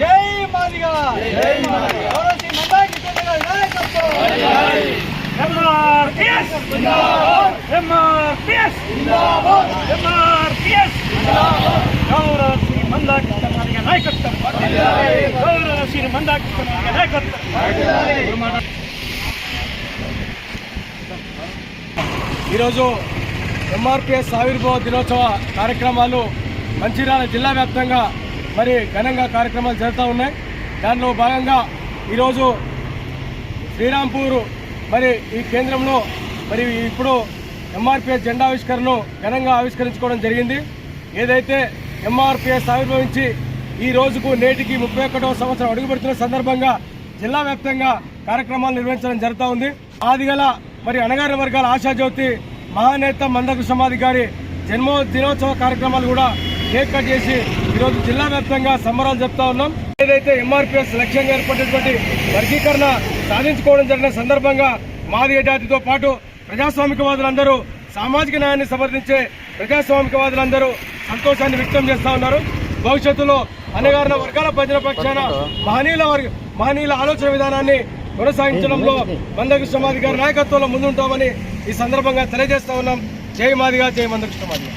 జై మాదిగా ఎంఆర్పిఎస్ ఎంఆర్పిఎస్ ఎంఆర్పిఎస్ గౌరవ శ్రీ మందాకృష్ణ మాదిగ నాయకత్వం గౌరవ శ్రీ మందాకృష్ణ మాదిగ నాయకత్వం ఈరోజు ఎంఆర్పిఎస్ ఆవిర్భావ దినోత్సవ కార్యక్రమాలు మంచిర్యాల జిల్లా వ్యాప్తంగా మరి ఘనంగా కార్యక్రమాలు జరుగుతూ ఉన్నాయి. దానిలో భాగంగా ఈరోజు శ్రీరాంపూర్ మరి ఈ కేంద్రంలో మరి ఇప్పుడు ఎంఆర్పిఎస్ జెండా ఆవిష్కరణను ఘనంగా ఆవిష్కరించుకోవడం జరిగింది. ఏదైతే ఎంఆర్పిఎస్ ఆవిర్భవించి ఈ రోజుకు నేటికి ముప్పై ఒకటవ సంవత్సరం అడుగుపెడుతున్న సందర్భంగా జిల్లా వ్యాప్తంగా కార్యక్రమాలు నిర్వహించడం జరుగుతూ ఉంది. ఆదిగల మరి అణగారిన వర్గాల ఆశాజ్యోతి మహానేత మందకృష్ణమాది గారి జన్మో దినోత్సవ కార్యక్రమాలు కూడా కేక్ కట్ చేసి ఈరోజు జిల్లా వ్యాప్తంగా సంబరాలు చెప్తా ఉన్నాం. ఏదైతే ఎంఆర్పిఎస్ లక్ష్యంగా ఏర్పడినటువంటి వర్గీకరణ సాధించుకోవడం జరిగిన సందర్భంగా మాదిగ జాతితో పాటు ప్రజాస్వామికవాదులందరూ సామాజిక న్యాయాన్ని సమర్థించే ప్రజాస్వామికవాదులందరూ సంతోషాన్ని వ్యక్తం చేస్తా ఉన్నారు. భవిష్యత్తులో అణగారిన వర్గాల భజన పక్షాన మహనీయుల వర్గ మహనీయుల ఆలోచన విధానాన్ని కొనసాగించడంలో మందకృష్ణ మాది గారి నాయకత్వంలో ముందుంటామని ఈ సందర్భంగా తెలియజేస్తా ఉన్నాం. జై మాదిగా జై మందకృష్ణ మాదిగా